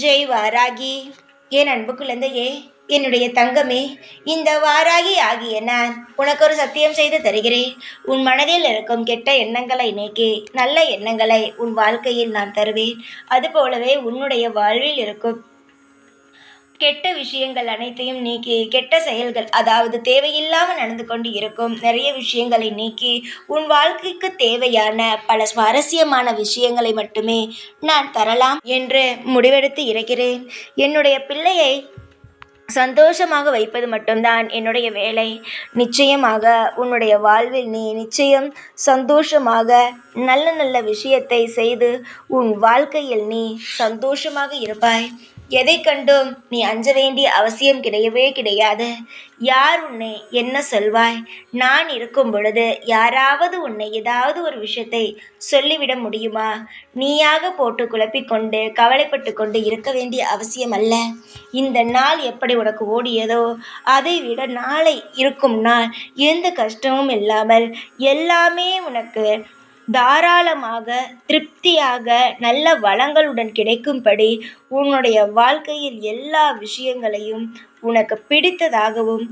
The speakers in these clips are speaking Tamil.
ஜெய் வாராகி. என் அன்பு குழந்தையே என்னுடைய தங்கமே இந்த வாராகி ஆகிய நான் உனக்கு ஒரு சத்தியம் செய்து தருகிறேன். உன் மனதில் இருக்கும் கெட்ட எண்ணங்களை நீக்கி நல்ல எண்ணங்களை உன் வாழ்க்கையில் நான் தருவேன். அதுபோலவே உன்னுடைய வாழ்வில் இருக்கும் கெட்ட விஷயங்கள் அனைத்தையும் நீக்கி கெட்ட செயல்கள் அதாவது தேவையில்லாமல் நடந்து கொண்டு இருக்கும் நிறைய விஷயங்களை நீக்கி உன் வாழ்க்கைக்கு தேவையான பல சுவாரஸ்யமான விஷயங்களை மட்டுமே நான் தரலாம் என்று முடிவெடுத்து இருக்கிறேன். என்னுடைய பிள்ளையை சந்தோஷமாக வைப்பது மட்டும்தான் என்னுடைய வேலை. நிச்சயமாக உன்னுடைய வாழ்வில் நீ நிச்சயம் சந்தோஷமாக நல்ல நல்ல விஷயத்தை செய்து உன் வாழ்க்கையில் நீ சந்தோஷமாக இருப்பாய். எதை கண்டும் நீ அஞ்ச வேண்டிய அவசியம் கிடையவே கிடையாது. யார் உன்னை என்ன சொல்வாய்? நான் இருக்கும் பொழுது யாராவது உன்னை ஏதாவது ஒரு விஷயத்தை சொல்லிவிட முடியுமா? நீயாக போட்டு குழப்பிக்கொண்டு கவலைப்பட்டு கொண்டு இருக்க வேண்டிய அவசியம் அல்ல. இந்த நாள் எப்படி உனக்கு ஓடியதோ அதை விட நாளை இருக்கும் நாள். எந்த கஷ்டமும் இல்லாமல் எல்லாமே உனக்கு தாராளமாக திருப்தியாக நல்ல வளங்களுடன் கிடைக்கும்படி உன்னுடைய வாழ்க்கையில் எல்லா விஷயங்களையும் உனக்கு பிடித்ததாகவும்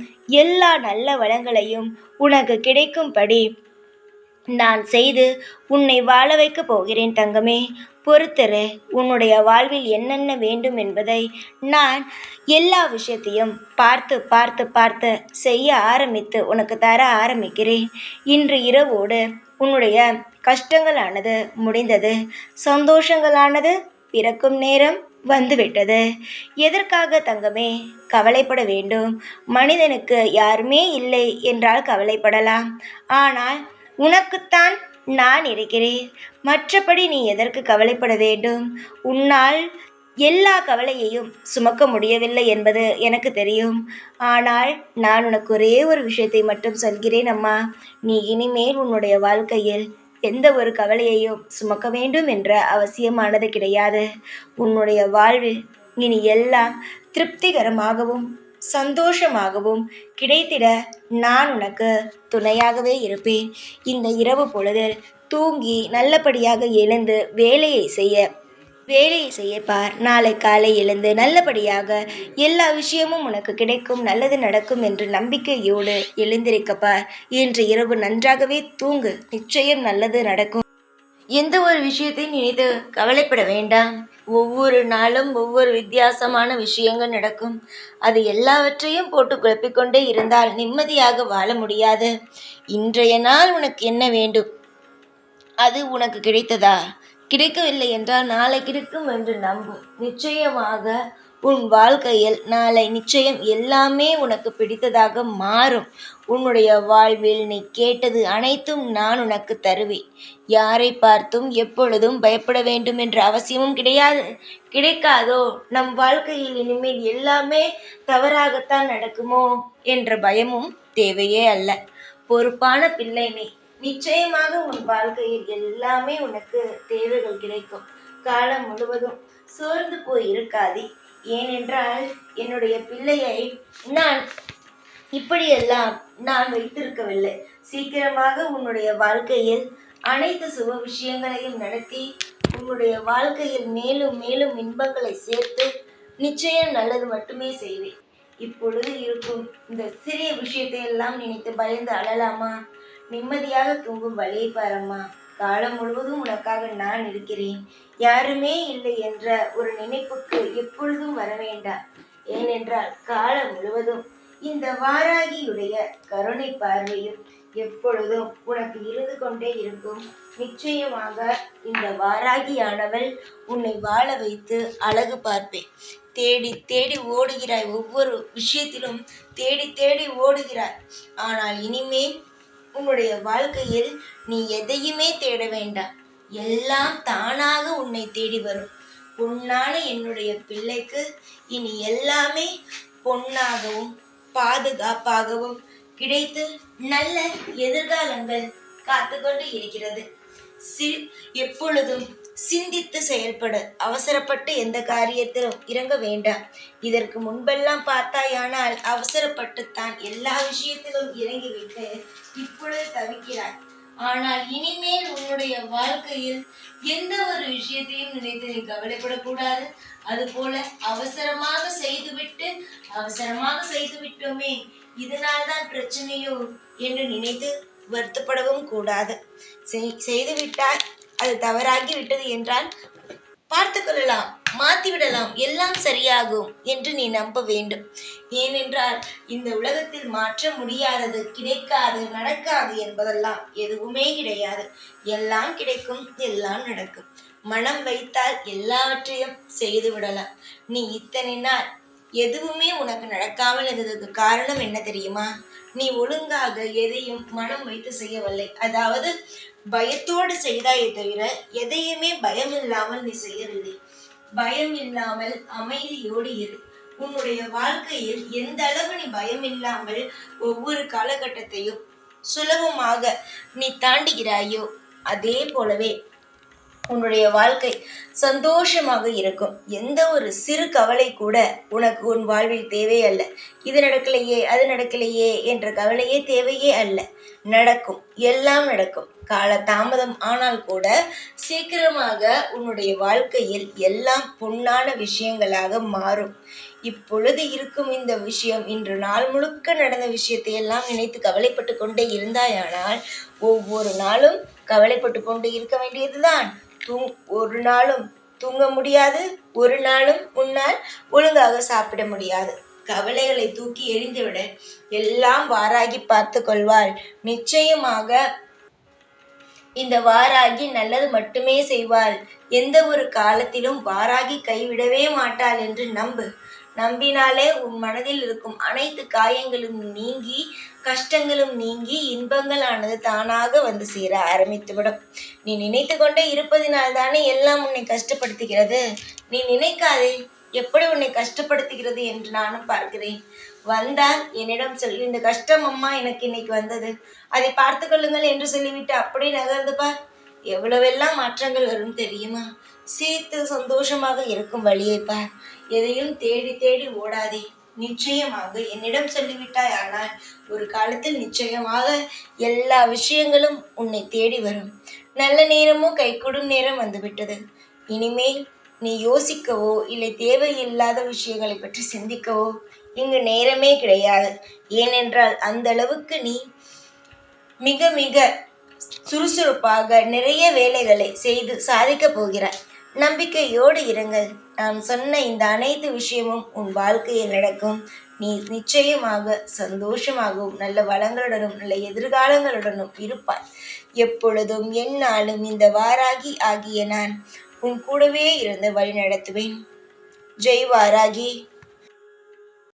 எல்லா நல்ல வளங்களையும் உனக்கு கிடைக்கும்படி நான் செய்து உன்னை வாழ வைக்கப் போகிறேன் தங்கமே. பொறுத்தரு உன்னுடைய வாழ்வில் என்னென்ன வேண்டும் என்பதை நான் எல்லா விஷயத்தையும் பார்த்து பார்த்து பார்த்து செய்ய ஆரம்பித்து உனக்கு தர ஆரம்பிக்கிறேன். இன்று இரவோடு உன்னுடைய கஷ்டங்களானது முடிந்தது. சந்தோஷங்களானது பிறக்கும் நேரம் வந்துவிட்டது. எதற்காக தங்கமே? கவலைப்பட வேண்டும். மனிதனுக்கு யாருமே இல்லை என்றால் கவலைப்படலாம். ஆனால் உனக்குத்தான் நான் இருக்கிறேன். மற்றபடி நீ எதற்கு கவலைப்பட வேண்டும்? உன்னால் எல்லா கவலையையும் சுமக்க முடியவில்லை என்பது எனக்கு தெரியும். ஆனால் நான் உனக்கு ஒரே ஒரு விஷயத்தை மட்டும் சொல்கிறேன் அம்மா. நீ இனிமேல் உன்னுடைய வாழ்க்கையில் எந்த ஒரு கவலையையும் சுமக்க வேண்டும் என்ற அவசியமானது கிடையாது. உன்னுடைய வாழ்வில் இனி எல்லாம் திருப்திகரமாகவும் சந்தோஷமாகவும் கிடைத்திட நான் உனக்கு துணையாகவே இருப்பேன். இந்த இரவு பொழுதில் தூங்கி நல்லபடியாக எழுந்து வேலையை செய்ய வேலையை செய்யப்பார் நாளை காலை எழுந்து நல்லபடியாக எல்லா விஷயமும் உனக்கு கிடைக்கும் நல்லது நடக்கும் என்று நம்பிக்கையோடு எழுந்திருக்கப்பார் இன்று இரவு நன்றாகவே தூங்கு. நிச்சயம் நல்லது நடக்கும். எந்த ஒரு விஷயத்தையும் நினைத்து கவலைப்பட வேண்டாம். ஒவ்வொரு நாளும் ஒவ்வொரு வித்தியாசமான விஷயங்கள் நடக்கும். அது எல்லாவற்றையும் போட்டு குழப்பிக்கொண்டே இருந்தால் நிம்மதியாக வாழ முடியாது. இன்றைய நாள் உனக்கு என்ன வேண்டும்? அது உனக்கு கிடைத்ததா? கிடைக்கவில்லை என்றால் நாளை கிடைக்கும் என்று நம்பு. நிச்சயமாக உன் வாழ்க்கையில் நாளை நிச்சயம் எல்லாமே உனக்கு பிடித்ததாக மாறும். உன்னுடைய வாழ்வில் நீ கேட்டது அனைத்தும் நான் உனக்கு தருவேன். யாரை பார்த்தும் எப்பொழுதும் பயப்பட வேண்டும் என்ற அவசியமும் கிடையாது கிடைக்காதோ நம் வாழ்க்கையில் இனிமேல் எல்லாமே தவறாகத்தான் நடக்குமோ என்ற பயமும் தேவையே அல்ல. பொறுப்பான பிள்ளை நீ. நிச்சயமாக உன் வாழ்க்கையில் எல்லாமே உனக்கு தேவைகள் கிடைக்கும். காலம் முழுவதும் சோர்ந்து போய் இருக்காதே. ஏனென்றால் என்னுடைய பிள்ளையை நான் இப்படியெல்லாம் நான் வைத்திருக்கவில்லை. சீக்கிரமாக உன்னுடைய வாழ்க்கையில் அனைத்து சுப விஷயங்களையும் நடத்தி உன்னுடைய வாழ்க்கையில் மேலும் மேலும் இன்பங்களை சேர்த்து நிச்சயம் நல்லது மட்டுமே செய்வேன். இப்பொழுது இருக்கும் இந்த சிறிய விஷயத்தை எல்லாம் நினைத்து பயந்து அழலாமா? நிம்மதியாக தூங்கும் வழியை பாரம்மா காலம் முழுவதும் உனக்காக நான் இருக்கிறேன். யாருமே இல்லை என்ற ஒரு நினைப்புக்கு எப்பொழுதும் வர வேண்டாம். ஏனென்றால் காலம் முழுவதும் இந்த வாராகியுடைய கருணை பார்வையும் எப்பொழுதும் உனக்கு இருந்து கொண்டே இருக்கும். நிச்சயமாக இந்த வாராகியானவள் உன்னை வாழ வைத்து அழகு பார்ப்பேன். தேடி தேடி ஓடுகிறாய். ஒவ்வொரு விஷயத்திலும் தேடி தேடி ஓடுகிறாய். ஆனால் இனிமேல் உன்னுடைய வாழ்க்கையில் நீ எதையுமே தேட வேண்டாம். எல்லாம் தானாக உன்னை தேடி வரும். பொன்னான என்னுடைய பிள்ளைக்கு இனி எல்லாமே பொன்னாகவும் பாதுகாப்பாகவும் கிடைத்து நல்ல எதிர்காலங்கள் காத்து கொண்டு இருக்கிறது. சி எப்பொழுதும் சிந்தித்து செயல்படு. அவசரப்பட்டு எந்த காரியத்திலும் இறங்க வேண்டாம். இதற்கு முன்பெல்லாம் பார்த்தாயானால் அவசரப்பட்டு தான் எல்லா விஷயத்திலும் இறங்கிவிட்டு இப்பொழுது தவிக்கிறாய். ஆனால் இனிமேல் உன்னுடைய வாழ்க்கையில் எந்த ஒரு விஷயத்தையும் நினைத்து நீ கவலைப்படக்கூடாது. அதுபோல அவசரமாக செய்துவிட்டு அவசரமாக செய்து விட்டோமே இதனால்தான் பிரச்சனையோ என்று நினைத்து வருத்தப்படவும் கூடாது. செய்- செய்துவிட்டால் அது தவறாகி விட்டது என்றால் பார்த்து கொள்ளலாம் எல்லாம் சரியாகும் என்று நீ நம்ப வேண்டும். ஏனென்றால் இந்த உலகத்தில் மாற்ற முடியாதது கிடைக்காது நடக்காது என்பதெல்லாம் எதுவுமே கிடையாது. எல்லாம் கிடைக்கும் எல்லாம் நடக்கும். மனம் வைத்தால் எல்லாவற்றையும் செய்து விடலாம். நீ இத்தனை நாள் எதுவுமே உனக்கு நடக்காமல் இருந்ததுக்கு காரணம் என்ன தெரியுமா? நீ ஒழுங்காக எதையும் மனம் வைத்து செய்யவில்லை. அதாவது பயத்தோடு செய்தாயே தவிர எதையுமே பயம் இல்லாமல் நீ செய்யவில்லை. பயம் இல்லாமல் அமைதியோடு இரு. உன்னுடைய வாழ்க்கையில் எந்த அளவு நீ பயம் இல்லாமல் ஒவ்வொரு காலகட்டத்தையும் சுலபமாக நீ தாண்டுகிறாயோ அதே போலவே உன்னுடைய வாழ்க்கை சந்தோஷமாக இருக்கும். எந்த ஒரு சிறு கவலை கூட உனக்கு உன் வாழ்வில் தேவையல்ல இது நடக்கலையே அது நடக்கலையே என்ற கவலையே தேவையே அல்ல. நடக்கும் எல்லாம் நடக்கும். கால தாமதம் ஆனால் கூட சீக்கிரமாக உன்னுடைய வாழ்க்கையில் எல்லாம் பொன்னான விஷயங்களாக மாறும். இப்பொழுது இருக்கும் இந்த விஷயம் இன்று நாள் முழுக்க நடந்த விஷயத்தை எல்லாம் நினைத்து கவலைப்பட்டு கொண்டே இருந்தாயானால் ஒவ்வொரு நாளும் கவலைப்பட்டு கொண்டு இருக்க வேண்டியதுதான். தூங் ஒரு நாளும் தூங்க முடியாது ஒரு நாளும் உன்னால் ஒழுங்காக சாப்பிட முடியாது. கவலைகளை தூக்கி எறிந்துவிட. எல்லாம் வாராகி பார்த்து கொள்வாள். நிச்சயமாக இந்த வாராகி நல்லது மட்டுமே செய்வாள். எந்த ஒரு காலத்திலும் வாராகி கைவிடவே மாட்டாள் என்று நம்பு. நம்பினாலே உன் மனதில் இருக்கும் அனைத்து காயங்களும் நீங்கி கஷ்டங்களும் நீங்கி இன்பங்களானது தானாக வந்து சேர ஆரம்பித்துவிடும். நீ நினைத்து கொண்டே இருப்பதினால் தானே எல்லாம் உன்னை கஷ்டப்படுத்துகிறது. நீ நினைக்காதே எப்படி உன்னை கஷ்டப்படுத்துகிறது என்று நானும் பார்க்கிறேன். வந்தால் என்னிடம் சொல். இந்த கஷ்டம் அம்மா எனக்கு இன்னைக்கு வந்தது. அதை பார்த்து கொள்ளுங்கள் என்று சொல்லிவிட்டு அப்படியே நகர்ந்து பார். எவ்வளவெல்லாம் மாற்றங்கள் வரும் தெரியுமா? சீர்த்து சந்தோஷமாக இருக்கும் வழியை பார். எதையும் தேடி தேடி ஓடாதே. நிச்சயமாக என்னிடம் சொல்லிவிட்டாய் ஆனால் ஒரு காலத்தில் நிச்சயமாக எல்லா விஷயங்களும் உன்னை தேடி வரும். நல்ல நேரமும் கைகூடும் நேரம் வந்துவிட்டது. இனிமேல் நீ யோசிக்கவோ இல்லை தேவையில்லாத விஷயங்களை பற்றி சிந்திக்கவோ இங்கு நேரமே கிடையாது. ஏனென்றால் அந்த அளவுக்கு நீ மிக மிக சுறுசுறுப்பாக நிறைய வேலைகளை செய்து சாதிக்கப் போகிறாய். நம்பிக்கையோடு இருங்கள். நான் சொன்ன இந்த அனைத்து விஷயமும் உன் வாழ்க்கையில் நடக்கும். நீ நிச்சயமாக சந்தோஷமாகவும் நல்ல வளங்களுடனும் நல்ல எதிர்காலங்களுடனும் இருப்பாய். எப்பொழுதும் என்னாலும் இந்த வாராகி ஆகிய நான் உன் கூடவே இருந்து வழி நடத்துவேன். ஜெய் வாராகி.